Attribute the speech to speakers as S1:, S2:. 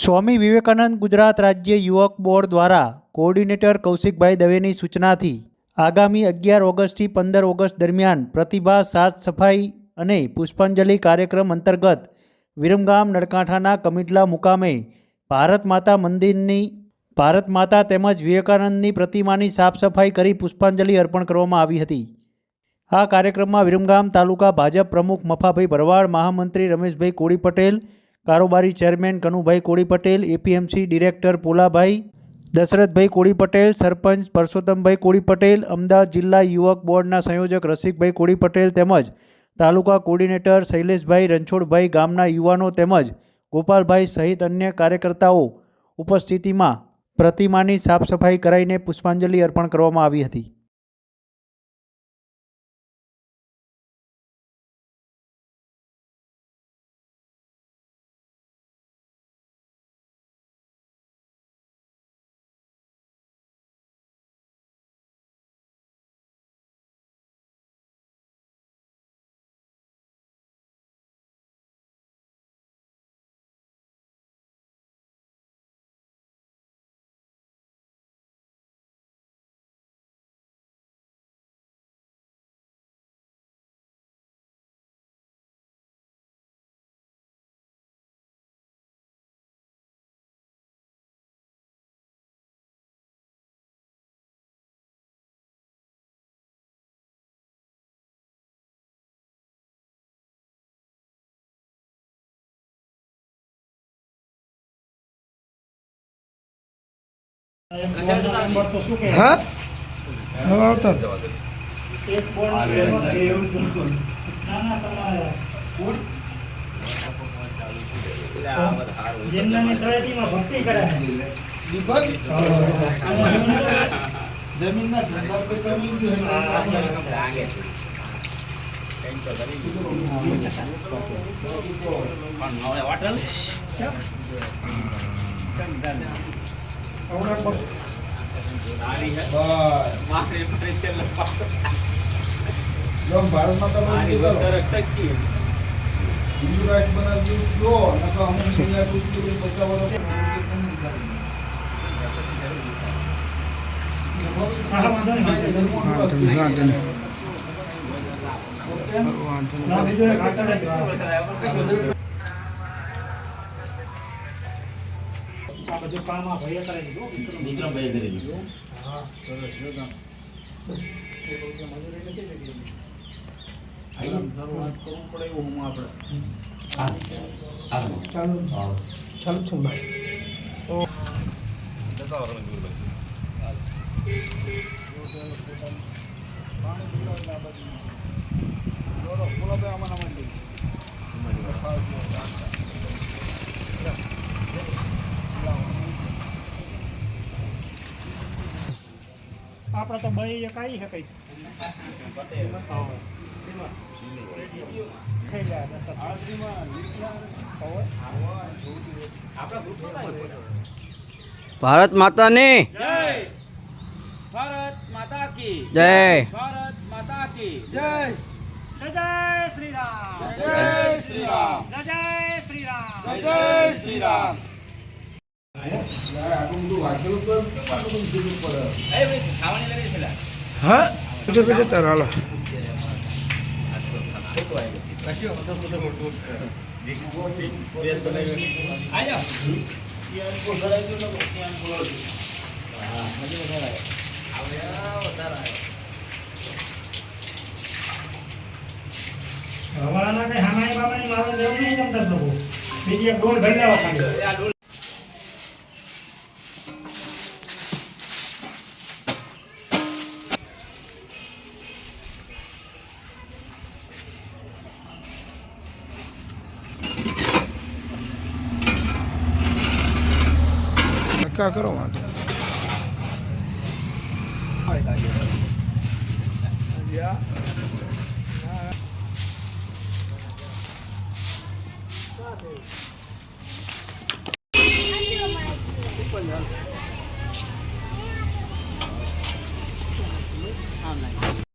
S1: સ્વામી વિવેકાનંદ ગુજરાત રાજ્ય યુવક બોર્ડ દ્વારા કોઓર્ડિનેટર કૌશિકભાઈ દવેની સૂચનાથી આગામી અગિયાર ઓગસ્ટથી પંદર ઓગસ્ટ દરમિયાન પ્રતિભા સાત સફાઈ અને પુષ્પાંજલિ કાર્યક્રમ અંતર્ગત વિરમગામ, નળકાંઠાના કમિટલા મુકામે ભારત માતા મંદિરની, ભારત માતા તેમજ વિવેકાનંદની પ્રતિમાની સાફ સફાઈ કરી પુષ્પાંજલિ અર્પણ કરવામાં આવી હતી. આ કાર્યક્રમમાં વિરમગામ તાલુકા ભાજપ પ્રમુખ મફાભાઈ ભરવાડ, મહામંત્રી રમેશભાઈ કોળી પટેલ કારોબારી chairman Kanubhai Koli Patel APMC director Polabhai, Dashrathbhai Koli Patel sarpanch Parsottambhai Koli Patel Ahmedabad જિલ્લા યુવક બોર્ડના સંયોજક રસિકભાઈ કોળી પટેલ તેમજ તાલુકા કોર્ડિનેટર શૈલેષભાઈ રણછોડભાઈ ગામના યુવાનો તેમજ ગોપાલભાઈ સહિત અન્ય કાર્યકર્તાઓ ઉપસ્થિતિમાં પ્રતિમાની સાફસફાઈ કરાઈને પુષ્પાંજલિ અર્પણ કરવામાં આવી હતી.
S2: હા? હવે આવતા.
S3: જેમનાની
S2: ભારતમાં તમે હિન્દુ રાષ્ટ્ર બનાવી દો નકર અમુક દુનિયા દુનિયા બચાવવાનો
S3: હા, આ બધું કામ આ ભાઈએ કરાવી દીધું. હા, સરસ, જો કામ. એ લોકો મજૂરી નથી કરી. શરૂઆત કરવું પડે એવું હું આપણે. ચાલુ ચાલુ છું ભાઈ આપણે તો બે એક આવી દસ
S4: ભારત માતાની
S5: ભારત માતા કી
S4: જય.
S5: ભારત માતા કી
S2: જય
S3: જય જય શ્રી રામ
S2: જય શ્રી રામ
S3: જય જય શ્રી રામ
S2: જય શ્રી રામ હા બીજું બીજું તાર હાલો
S3: હવાના કઈ હામાઈ બાબાની મારે દેવું નહીં જમતા લોકો. બીજી એક ગોળ ભરી લેવા
S2: ટકા કરો વાંધો Yeah.